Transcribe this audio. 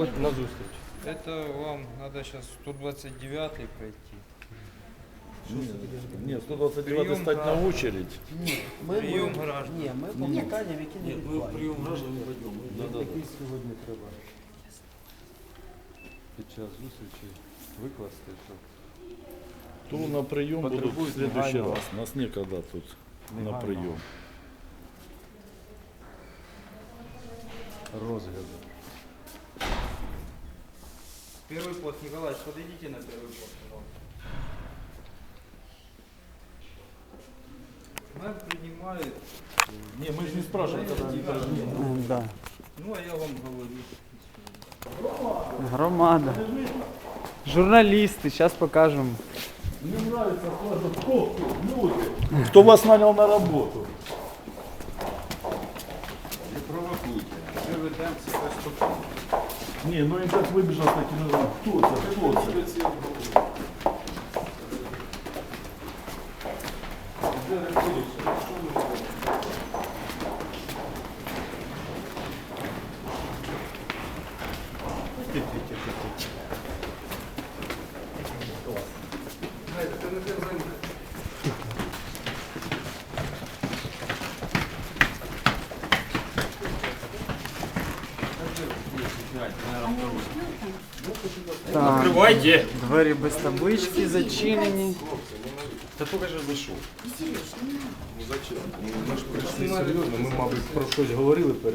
От на зустріч. Это вам надо сейчас 129 пройти. Ні, 129 Прийом стати на граждан. очередь. Ні, ми, Прийом ми, граждан. ні, ми по питанням, які не відбувають. граждан не пойдем. Да-да-да. Який сьогодні треба під час зустрічі викласти, щоб То на прийом будуть в Потребують следующий негайного. раз. Нас некогда тут на Негайного. прийом. розгляду. Первый пост, Николаевич, подойдите на первый пост. пожалуйста. Мэр принимает, Не, мы же не спрашиваем, когда они М, Да. ну а я вам говорю. Громада. Журналісти, зараз покажемо. Мне нравится сразу кто, люди. Кто вас нанял на работу? Мы ведем себя спокойно. Не, ну він так вибіжав, так і не знаю, хто це, хто це? Так, Открывайте. двері без таблички зачинені. Та поки ж зайшов. Ну зачем? Ми ж прийшли серйозно, ми, мабуть, про щось говорили перед